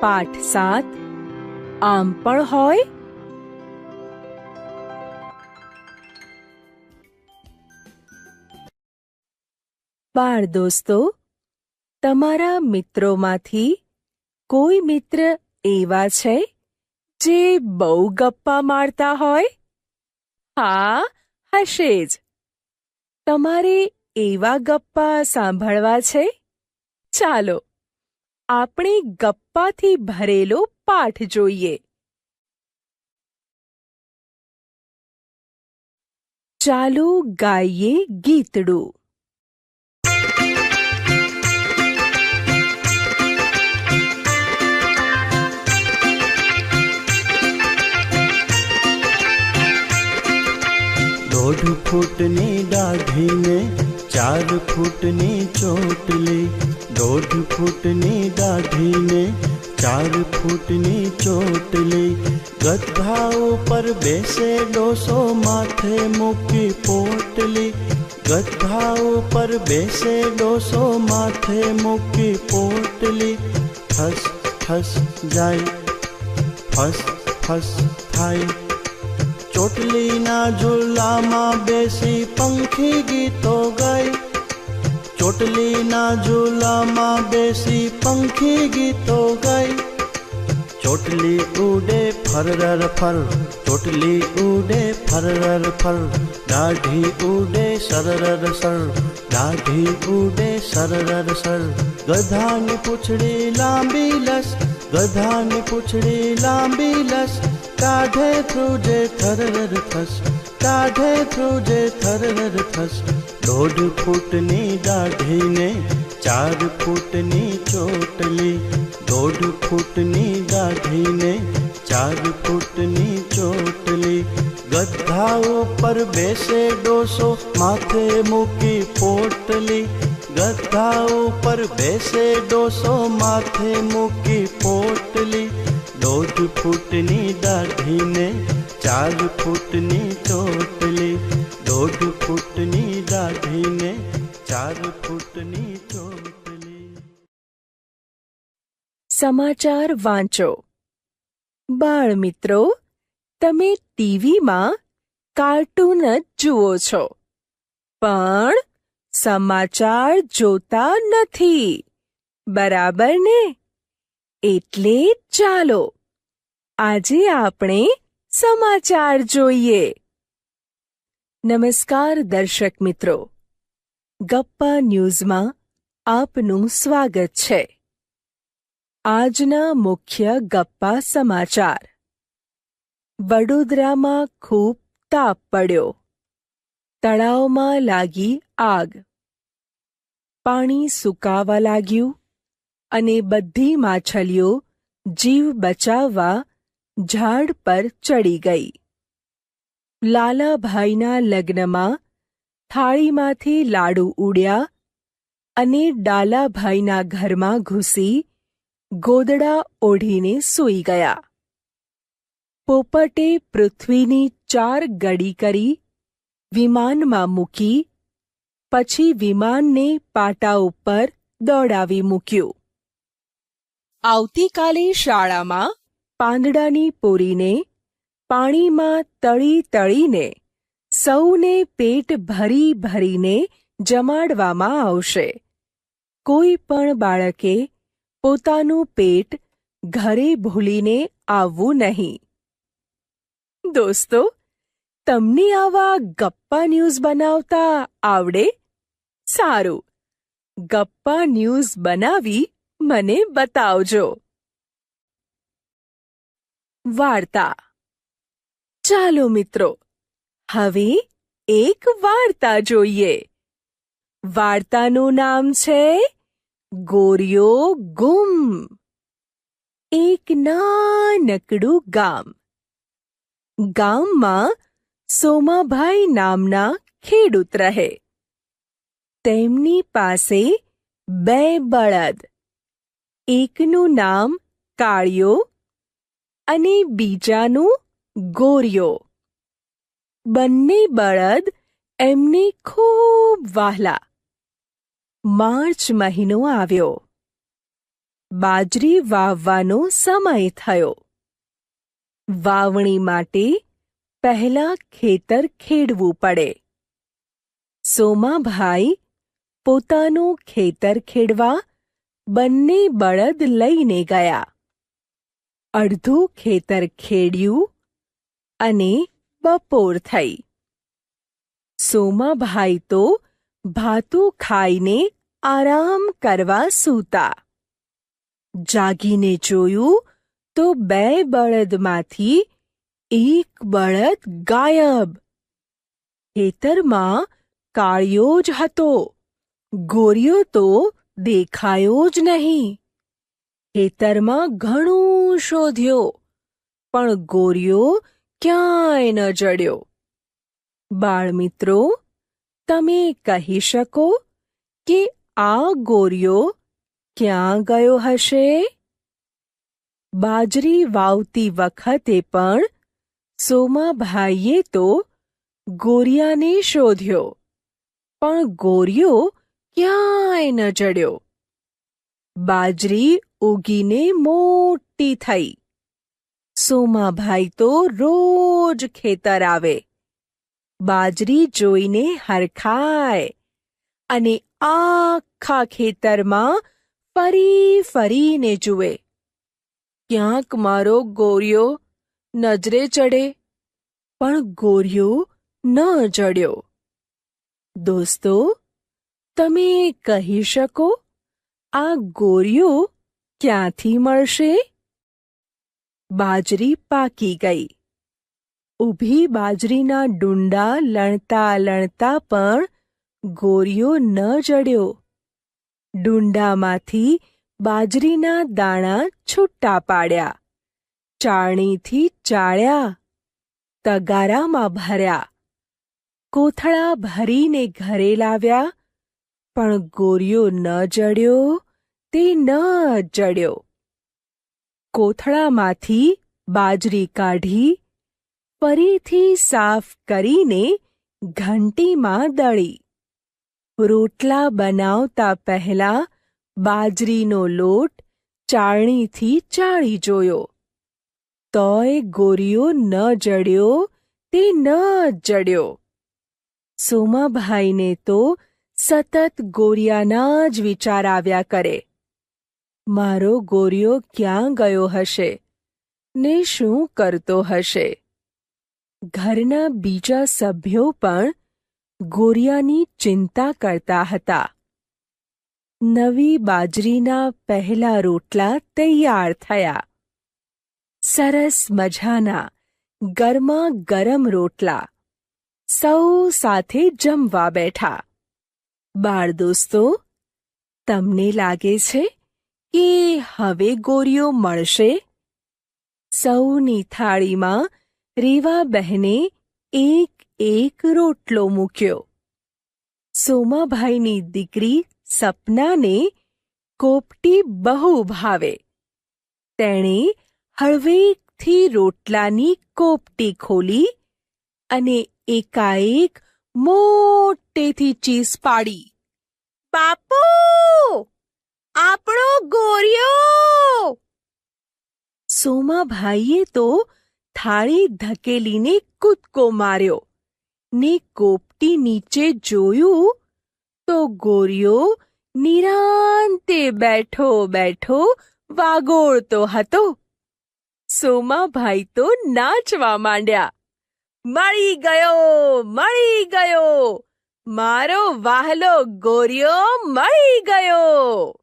પાઠ સાત. આમ પણ હોય? બાળ દોસ્તો, તમારા મિત્રોમાંથી કોઈ મિત્ર એવા છે જે બહુ ગપ્પા મારતા હોય? હા, હશે જ. તમારે એવા ગપ્પા સાંભળવા છે? ચાલો, આપણે ગપ્પાથી ભરેલો પાઠ જોઈએ. ચાલો ગાઈએ ગીતડું. દોઢ ફૂટની દાઢીને, ચાર ફૂટની ચોટલી દોઢ ફૂટની દાઢીને ચાર ફૂટની ચોટલી ગધા ઉપર બેસે ડોસો માથે મૂકી પોટલી ગધા ઉપર બેસે ડોસો માથે મૂકી પોટલી ફસ ફસ જાય ફસ ફસ થાય ચોટલીના ઝૂલામાં બેસી પંખી ગીતો ગાય ચોટલીના ઝૂલામાં બેસી પંખી ગીતો ગાય ચોટલી ઉડે ફરર ફર ચોટલી ઉડે ફરર ફર દાઢી ઉડે સરર સર દાઢી ઉડે સરર સર ગધાની પૂંછડી લાંબી લસ ગધાની પૂંછડી લાંબી લસ કાઢે થ્રુજે થરર થસ કાઢે થ્રુજે થરર થસ દોઢ ફૂટની દાઢીને, ચાર ફૂટની ચોટલી. દોઢ ફૂટની દાઢીને, ચાર ફૂટની ચોટલી. ગધા ઉપર બેસે ડોસો, માથે મૂકી પોટલી. ગધા ઉપર બેસે ડોસો, માથે મૂકી પોટલી. દોઢ ફૂટની દાઢીને, ચાર ફૂટની ચોટલી. દોઢ ફૂટની દાઢીને ચાર ફૂટની ચોટલી. સમાચાર વાંચો. બાળ મિત્રો, તમે ટીવીમાં કાર્ટૂન જ જુઓ છો. પણ સમાચાર જોતા નથી. બરાબર ને? એટલે ચાલો, આજે આપણે સમાચાર જોઈએ. નમસ્કાર દર્શક મિત્રો. ગપ્પા ન્યૂઝમાં આપનું સ્વાગત છે. આજના મુખ્ય ગપ્પા સમાચાર. વડોદરામાં ખૂબ તાપ પડ્યો. તળાવમાં લાગી આગ. પાણી સુકાવા લાગ્યું અને બધી માછલીઓ જીવ બચાવવા ઝાડ પર ચડી ગઈ. લાલાભાઈના લગ્નમાં થાળીમાંથી લાડુ ઉડ્યા અને ડાલાભાઈના ઘરમાં ઘૂસી ગોદડા ઓઢીને સૂઈ ગયા. પોપટે પૃથ્વીની ચાર ગડી કરી વિમાનમાં મૂકી, પછી વિમાનને પાટા ઉપર દોડાવી મૂક્યું. આવતીકાલે શાળામાં પાંદડાની પૂરીને પાણીમાં તળી તળીને સૌને પેટ ભરી ભરીને જમાડવામાં આવશે. કોઈ પણ બાળકે પોતાનું પેટ ઘરે ભૂલીને આવવું નહીં. દોસ્તો, તમને આવા ગપ્પા ન્યૂઝ બનાવતા આવડે? સારું. ગપ્પા ન્યૂઝ બનાવી મને બતાવજો. વાર્તા ચાલો મિત્રો, હવે એક વાર્તા જોઈએ. વાર્તાનું નામ છે ગોરિયો ગુમ. એક નાનકડું ગામ. ગામમાં સોમાભાઈ નામના ખેડૂત રહે. તેમની પાસે બે બળદ. એકનું નામ કાળિયો અને બીજાનું ગોરિયો બંને બળદ એમની ખૂબ વહાલા. માર્ચ મહિનો આવ્યો. બાજરી વાવવાનો સમય થયો. વાવણી માટે પહેલા ખેતર ખેડવું પડે. સોમાભાઈ પોતાનું ખેતર ખેડવા બંને બળદ લઈને ગયા. અડધું ખેતર ખેડ્યું અને બપોર થઈ. સોમાભાઈ તો ભાતું ખાઈને આરામ કરવા સૂતા. જાગીને જોયું તો બે બળદમાંથી એક બળદ ગાયબ. ખેતરમાં કાળિયો જ હતો. ગોરિયો તો દેખાયો જ નહીં. ખેતરમાં ઘણું શોધ્યો, પણ ગોરિયો ક્યાંય ન જડ્યો બાળમિત્રો, તમે કહી શકો કે આ ગોરિયો ક્યાં ગયો હશે? બાજરી વાવતી વખતે પણ સોમાભાઈએ તો ગોરિયાને શોધ્યો, પણ ગોરિયો ક્યાંય ન જડ્યો બાજરી ઉગીને મોટી થઈ. સોમાભાઈ તો રોજ ખેતર આવે. બાજરી જોઈને હરખાય અને આખા ખેતરમાં ફરી ફરીને જુએ. ક્યાંક મારો ગોરિયો નજરે ચડે, પણ ગોરિયો ન જડ્યો દોસ્તો, તમે કહી શકો આ ગોરિયો ક્યાંથી મળશે? બાજરી પાકી ગઈ. ઊભી બાજરીના ડુંડા લણતા લણતા પણ ગોરીઓ ન જડ્યો. ડુંડામાંથી બાજરીના દાણા છૂટા પાડ્યા. ચાળણીથી ચાળ્યા. તગારામાં ભર્યા. કોથળા ભરીને ઘરે લાવ્યા. પણ ગોરીઓ ન જડ્યો, તે ન જડ્યો. કોથળામાંથી બાજરી કાઢી ફરીથી સાફ કરીને ઘંટીમાં દળી. રોટલા બનાવતા પહેલા બાજરીનો લોટ ચાળણીથી ચાળી જોયો. તોય ગોરિયો ન જડ્યો તે ન જડ્યો. સોમાભાઈને તો સતત ગોરિયાના જ વિચાર આવ્યા કરે. મારો ગોરિયો ક્યાં ગયો હશે? ને શું કરતો હશે? ઘરના બીજા સભ્યો પણ ગોરિયાની ચિંતા કરતા હતા. નવી બાજરીના પહેલા રોટલા તૈયાર થયા. સરસ મજાના ગરમા ગરમ રોટલા. સૌ સાથે જમવા બેઠા. બાળ દોસ્તો, તમને લાગે છે કે હવે ગોરીઓ મળશે? સૌની થાળીમાં રીવા બહેને એક એક રોટલો મૂક્યો. સોમાભાઈની દીકરી સપનાને કોપટી બહુ ભાવે. તેણે હળવેકથી રોટલાની કોપટી ખોલી અને એકાએક મોટેથી ચીસ પાડી. બાપુ! આપણો ગોરિયો! સોમાભાઈએ તો થાળી ધકેલીને કૂદકો માર્યો ને કોપટી નીચે જોયું તો ગોરિયો નિરાંતે બેઠો બેઠો વાગોળતો હતો. સોમાભાઈ તો નાચવા માંડ્યા. મળી ગયો મળી ગયો, મારો વાહલો ગોરિયો મળી ગયો.